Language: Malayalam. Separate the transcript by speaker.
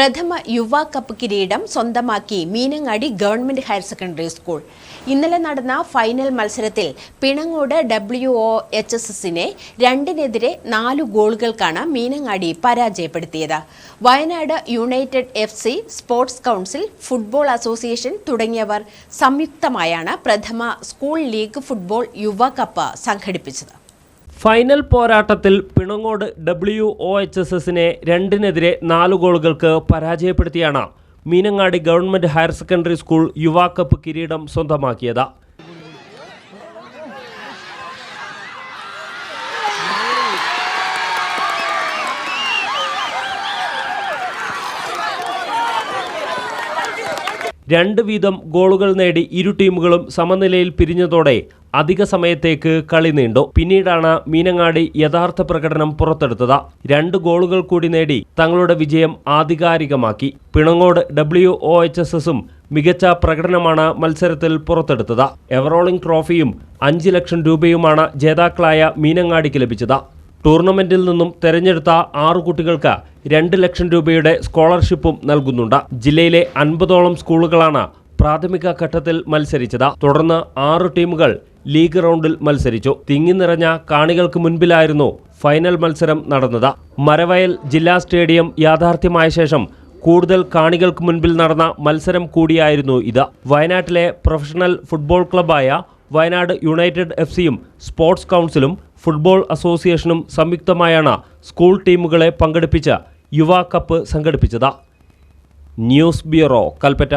Speaker 1: പ്രഥമ യുവ കപ്പ് കിരീടം സ്വന്തമാക്കി Meenangadi government higher secondary school. ഇന്നലെ നടന്ന ഫൈനൽ മത്സരത്തിൽ Pinangode W O H S എസിനെ രണ്ടിനെതിരെ നാലു ഗോളുകൾക്കാണ് മീനങ്ങാടി പരാജയപ്പെടുത്തിയത്. Wayanad united F C sports council football association തുടങ്ങിയവർ സംയുക്തമായാണ് പ്രഥമ school league football Yuva cup സംഘടിപ്പിച്ചത്.
Speaker 2: ഫൈനൽ പോരാട്ടത്തിൽ Pinangode W O H S എസിനെ രണ്ടിനെതിരെ നാല് ഗോളുകൾക്ക് പരാജയപ്പെടുത്തിയാണ് Meenangadi government higher secondary school Yuva cup cup കിരീടം സ്വന്തമാക്കിയത്. രണ്ട് വീതം ഗോളുകൾ നേടി ഇരു ടീമുകളും സമനിലയിൽ പിരിഞ്ഞതോടെ അധിക സമയത്തേക്ക് കളി നീണ്ടു. പിന്നീടാണ് മീനങ്ങാടി യഥാർത്ഥ പ്രകടനം പുറത്തെടുത്തത്. രണ്ട് ഗോളുകൾ കൂടി നേടി തങ്ങളുടെ വിജയം ആധികാരികമാക്കി. Pinangode W O H S എസും മികച്ച പ്രകടനമാണ് മത്സരത്തിൽ പുറത്തെടുത്തത്. എവറോളിംഗ് ട്രോഫിയും അഞ്ച് ലക്ഷം രൂപയുമാണ് ജേതാക്കളായ മീനങ്ങാടിക്ക് ലഭിച്ചത്. ടൂർണമെന്റിൽ നിന്നും തെരഞ്ഞെടുത്ത ആറു കുട്ടികൾക്ക് രണ്ട് ലക്ഷം രൂപയുടെ സ്കോളർഷിപ്പും നൽകുന്നുണ്ട്. ജില്ലയിലെ അൻപതോളം സ്കൂളുകളാണ് പ്രാഥമിക ഘട്ടത്തിൽ മത്സരിച്ചത്. തുടർന്ന് ആറ് ടീമുകൾ ലീഗ് റൗണ്ടിൽ മത്സരിച്ചു. തിങ്ങി നിറഞ്ഞ കാണികൾക്ക് മുൻപിലായിരുന്നു ഫൈനൽ മത്സരം നടന്നത്. മരവയൽ ജില്ലാ സ്റ്റേഡിയം യാഥാർത്ഥ്യമായ ശേഷം കൂടുതൽ കാണികൾക്ക് മുൻപിൽ നടന്ന മത്സരം കൂടിയായിരുന്നു ഇത്. വയനാട്ടിലെ പ്രൊഫഷണൽ ഫുട്ബോൾ ക്ലബായ വയനാട് യുണൈറ്റഡ് എഫ് സിയും സ്പോർട്സ് കൗൺസിലും ഫുട്ബോൾ അസോസിയേഷനും സംയുക്തമായാണ് സ്കൂൾ ടീമുകളെ പങ്കെടുപ്പിച്ച് യുവ കപ്പ് സംഘടിപ്പിച്ചത്. News bureau Kalpetta.